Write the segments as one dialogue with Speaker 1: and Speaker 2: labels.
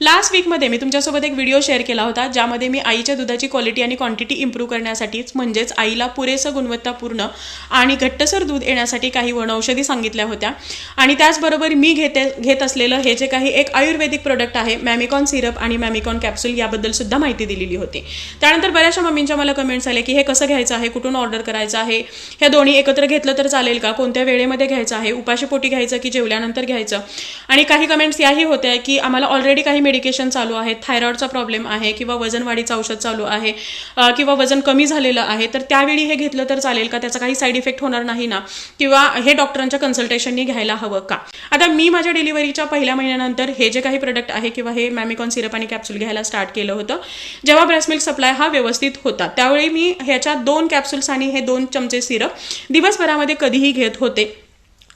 Speaker 1: Last वीकमध्ये मी तुमच्यासोबत एक व्हिडिओ शेअर केला होता ज्यामध्ये मी आईच्या दुधाची क्वालिटी आणि क्वांटिटी इम्प्रूव्ह करण्यासाठीच म्हणजेच आईला पुरेसं गुणवत्तापूर्ण आणि घट्टसर दूध येण्यासाठी काही वनौषधी सांगितल्या होत्या. आणि त्याचबरोबर मी घेते घेत असलेलं हे जे काही एक आयुर्वेदिक प्रोडक्ट आहे मॅमिकॉन सिरप आणि मॅमिकॉन कॅप्सूल याबद्दल सुद्धा माहिती दिलेली होती. त्यानंतर बऱ्याचशा मम्मींच्या मला कमेंट्स आले की हे कसं घ्यायचं आहे कुठून ऑर्डर करायचं आहे ह्या दोन्ही एकत्र घेतलं तर चालेल का कोणत्या वेळेमध्ये घ्यायचं आहे उपाशीपोटी घ्यायचं की जेवल्यानंतर घ्यायचं? आणि काही कमेंट्स याही होत्या की आम्हाला ऑलरेडी काही मेडिकेशन चालू आहे थायरॉइडचा प्रॉब्लेम आहे किंवा वजनवाढीचं औषध चालू आहे किंवा वजन कमी झालेलं आहे तर त्यावेळी हे घेतलं तर चालेल का? त्याचा काही साईड इफेक्ट होणार नाही ना? किंवा हे डॉक्टरांच्या कन्सल्टेशननी घ्यायला हवं का? आता मी माझ्या डिलिव्हरीच्या पहिल्या महिन्यानंतर हे जे काही प्रोडक्ट आहे किंवा हे मॅमिकॉन सिरप आणि कॅप्सूल घ्यायला स्टार्ट केलं होतं जेव्हा ब्रेस्ट मिल्क सप्लाय हा व्यवस्थित होता त्यावेळी मी ह्याच्या दोन कॅप्सूल्स आणि हे दोन चमचे सिरप दिवसभरामध्ये कधीही घेत होते.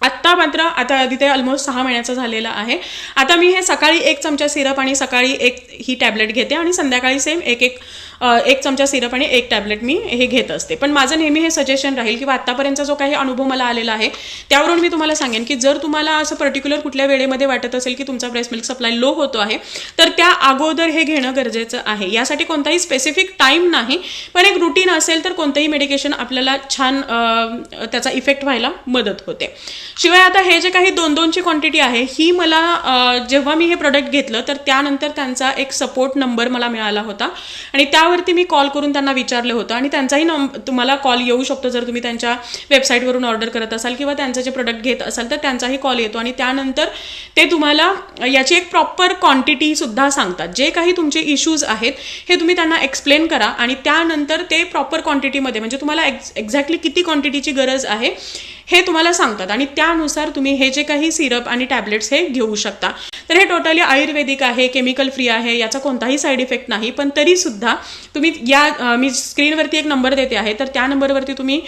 Speaker 1: आत्ता मात्र आता तिथे ऑलमोस्ट सहा महिन्याचा झालेला आहे. आता मी हे सकाळी एक चमचा सिरप आणि सकाळी एक ही टॅबलेट घेते आणि संध्याकाळी सेम एक एक एक चमचा सिरप आणि एक टॅबलेट मी हे घेत असते. पण माझं नेहमी हे सजेशन राहील किंवा आत्तापर्यंतचा जो काही अनुभव मला आलेला आहे त्यावरून मी तुम्हाला सांगेन की जर तुम्हाला असं पर्टिक्युलर कुठल्या वेळेमध्ये वाटत असेल की तुमचा ब्रेस्ट मिल्क सप्लाय लो होतो आहे तर त्या अगोदर हे घेणं गरजेचं आहे. यासाठी कोणताही स्पेसिफिक टाईम नाही पण एक रुटीन असेल तर कोणतंही मेडिकेशन आपल्याला छान त्याचा इफेक्ट व्हायला मदत होते. शिवाय आता हे जे काही दोन दोनची क्वांटिटी आहे ही मला जेव्हा मी हे प्रोडक्ट घेतलं तर त्यानंतर त्यांचा एक सपोर्ट नंबर मला मिळाला होता. आणि त्या त्यावरती मी कॉल करून त्यांना विचारलं होतं आणि त्यांचाही नंब तुम्हाला कॉल येऊ शकतो जर तुम्ही त्यांच्या वेबसाईटवरून ऑर्डर करत असाल किंवा त्यांचं जे प्रोडक्ट घेत असाल तर त्यांचाही कॉल येतो. आणि त्यानंतर ते तुम्हाला याची एक प्रॉपर क्वांटिटी सुद्धा सांगतात. जे काही तुमचे इश्यूज आहेत हे तुम्ही त्यांना एक्सप्लेन करा आणि त्यानंतर ते प्रॉपर क्वांटिटीमध्ये म्हणजे तुम्हाला एक्झॅक्टली किती क्वांटिटीची गरज आहे हे तुम्हाला सांगतात. आणि त्यानुसार तुम्ही हे जे काही सिरप आणि टॅबलेट्स हे घेऊ शकता. तर हे टोटली आयुर्वेदिक आहे केमिकल फ्री आहे याचा कोणताही साईड इफेक्ट नाही. पण तरी सुद्धा तुम्ही या मी स्क्रीनवरती एक नंबर देते आहे. तर त्या नंबरवरती तुम्ही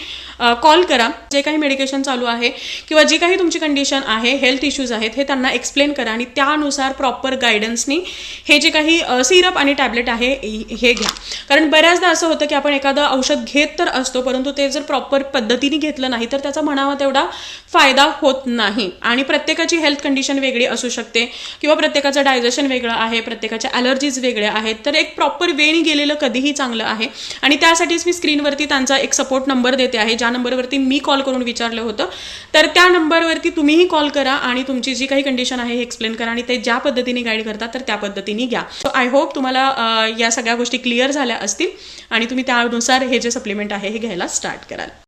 Speaker 1: कॉल करा. जे काही मेडिकेशन चालू आहे किंवा जी काही तुमची कंडिशन आहे हेल्थ इश्यूज आहेत हे त्यांना एक्सप्लेन करा आणि त्यानुसार प्रॉपर गायडन्सनी हे जे काही सिरप आणि टॅबलेट आहे हे घ्या. कारण बऱ्याचदा असं होतं की आपण एखादं औषध घेत तर असतो परंतु ते जर प्रॉपर पद्धतीने घेतलं नाही तर त्याचा म्हणावा तेवढा फायदा होत नाही. आणि प्रत्येकाची हेल्थ कंडिशन वेगळी असू शकते. किंवा प्रत्येकाचं डायजेशन वेगळं आहे प्रत्येकाच्या ॲलर्जीज वेगळ्या आहेत. तर एक प्रॉपर वेन गेलेलं कधीही चांगलं आहे. आणि त्यासाठीच मी स्क्रीनवरती त्यांचा एक सपोर्ट नंबर देते आहे. ज्या नंबरवरती मी कॉल करून विचारलं होतं. तर त्या नंबरवरती तुम्हीही कॉल करा आणि तुमची जी काही कंडिशन आहे हे एक्सप्लेन करा आणि ते ज्या पद्धतीने गाईड करतात तर त्या पद्धतीने घ्या. सो आय होप तुम्हाला या सगळ्या गोष्टी क्लिअर झाल्या असतील. आणि तुम्ही त्यानुसार हे जे सप्लिमेंट आहे हे घ्यायला स्टार्ट कराल.